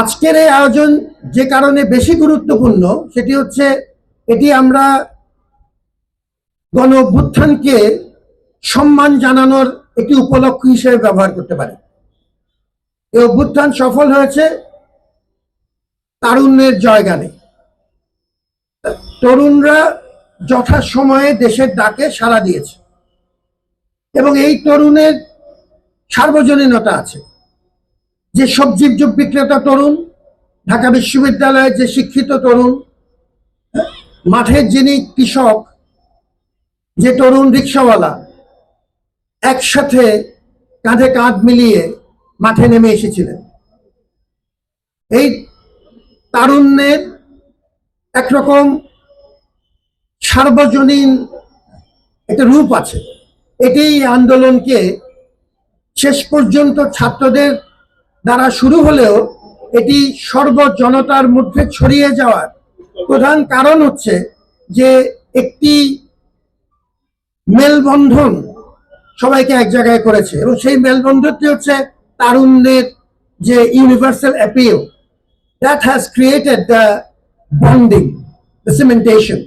আজকের এই আয়োজন যে কারণে বেশি গুরুত্বপূর্ণ, সেটি হচ্ছে এটি আমরা গণ অভ্যুত্থানকে সম্মান জানানোর একটি উপলক্ষ হিসেবে ব্যবহার করতে পারি। এই অভ্যুত্থান সফল হয়েছে তারুণ্যের জয়গানে তরুণরা যথাসময়ে দেশের ডাকে সাড়া দিয়েছে এবং এই তরুণের সার্বজনীনতা আছে। যে সবজি বিক্রেতা তরুণ, ঢাকা বিশ্ববিদ্যালয়ের যে শিক্ষিত তরুণ, মাঠের যিনি কৃষক, যে তরুণ রিক্সাওয়ালা, একসাথে কাঁধে কাঁধ মিলিয়ে মাঠে নেমে এসেছিলেন। এই তারুণ্যের একরকম সার্বজনীন একটা রূপ আছে। এটি আন্দোলনকে শেষ পর্যন্ত ছাত্রদের দ্বারা শুরু হলেও এটি সর্বজনতার মধ্যে ছড়িয়ে যাওয়ার প্রধান কারণ হচ্ছে যে একটি মেলবন্ধন সবাইকে এক জায়গায় করেছে এবং সেই মেলবন্ধনটি হচ্ছে তারুণ্যের যে universal appeal that has created the bonding the cementation